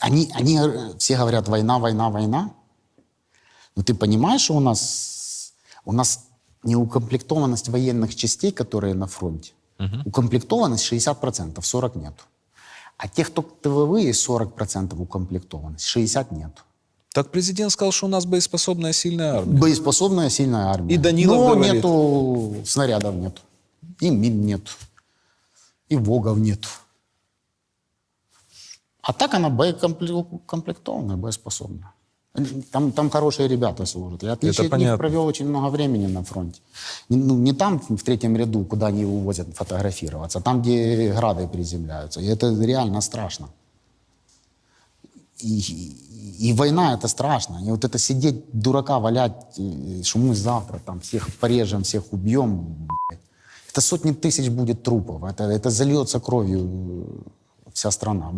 Они, они э, все говорят война, война, война. Но ты понимаешь, что у нас, у нас неукомплектованность военных частей, которые на фронте. Укомплектованность 60%, 40% нет. А тех, кто есть 40% укомплектованность, 60% нет. Так президент сказал, что у нас боеспособная сильная армия. Боеспособная сильная армия. И Данилов Но говорит. нету снарядов нет. И мин нет. И ВОГов нет. А так она боекомплектованная, боеспособная. Там, там хорошие ребята служат. Я отлично от них провел очень много времени на фронте. Не, ну, не там, в третьем ряду, куда они увозят фотографироваться, а там, где грады приземляются. И это реально страшно. И, и, и война это страшно. И вот это сидеть, дурака валять, э, что мы завтра там всех порежем, всех убьем. Это сотни тысяч будет трупов. Это, это зальется кровью э, вся страна.